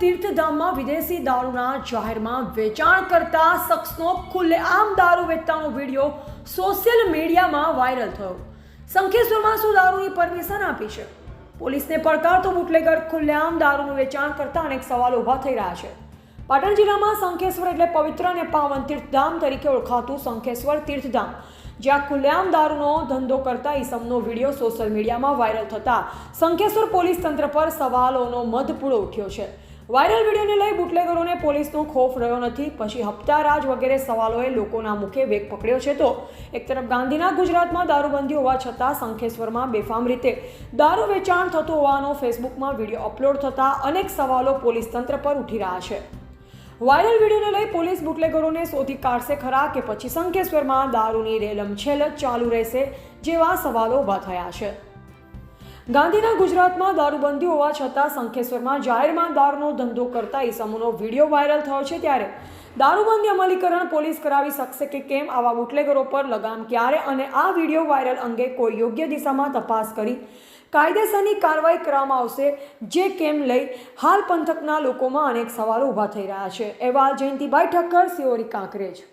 અંકલેશ્વરમાં જાહેરમાં વેચાણ કરતા શખ્સનો ખુલ્લેઆમ દારૂ વેચતાનો વીડિયો સોશિયલ મીડિયામાં વાયરલ થયો. શંખેશ્વરમાં શું દારૂની પરમિશન આપી છે? પોલીસને પડકારતો બુટલેગર ખુલ્લેઆમ દારૂનું વેચાણ કરતા અનેક સવાલો ઊભા થઈ રહ્યા છે. પાટણ જિલ્લામાં શંખેશ્વર એટલે પવિત્ર અને પાવન તીર્થધામ તરીકે ઓળખાતું શંખેશ્વર તીર્થધામ, જ્યાં ખુલ્લેઆમ દારૂનો ધંધો કરતા ઈસમનો વીડિયો સોશિયલ મીડિયામાં વાયરલ થતા શંખેશ્વર પોલીસ તંત્ર પર સવાલોનો મધપૂડો ઉઠ્યો છે. વાયરલ વિડીયોને લઈ બુટલેગરોને પોલીસનો ખોફ રહ્યો નથી. પછી હપ્તારાજ વગેરે સવાલોએ લોકોના મુખે વેગ પકડ્યો છે તો એક તરફ ગાંધીના ગુજરાતમાં દારૂબંધી હોવા છતાં શંખેશ્વરમાં બેફામ રીતે દારૂ વેચાણ થતું હોવાનો ફેસબુકમાં વીડિયો અપલોડ થતાં અનેક સવાલો પોલીસ તંત્ર પર ઉઠી રહ્યા છે. વાયરલ વિડીયોને લઈ પોલીસ બુટલેગરોને શોધી કાઢશે ખરા કે પછી શંખેશ્વરમાં દારૂની રેલમછેલ ચાલુ રહેશે જેવા સવાલો ઊભા થયા છે. ગાંધીના ગુજરાતમાં દારૂબંધી હોવા છતાં શંખેશ્વરમાં જાહેરમાં દારૂનો ધંધો કરતા ઈસમોનો વીડિયો વાયરલ થયો છે ત્યારે દારૂબંધી અમલીકરણ પોલીસ કરાવી શકશે કે કેમ આવા બુટલેગરો પર લગામ ક્યારે અને આ વીડિયો વાયરલ અંગે કોઈ યોગ્ય દિશામાં તપાસ કરી કાયદેસરની કાર્યવાહી કરવામાં આવશે, જે કેમ લઈ હાલ પંથકના લોકોમાં અનેક સવાલો ઊભા થઈ રહ્યા છે. એવા જયંતિભાઈ ઠક્કર સિયોરી કાંકરેજ.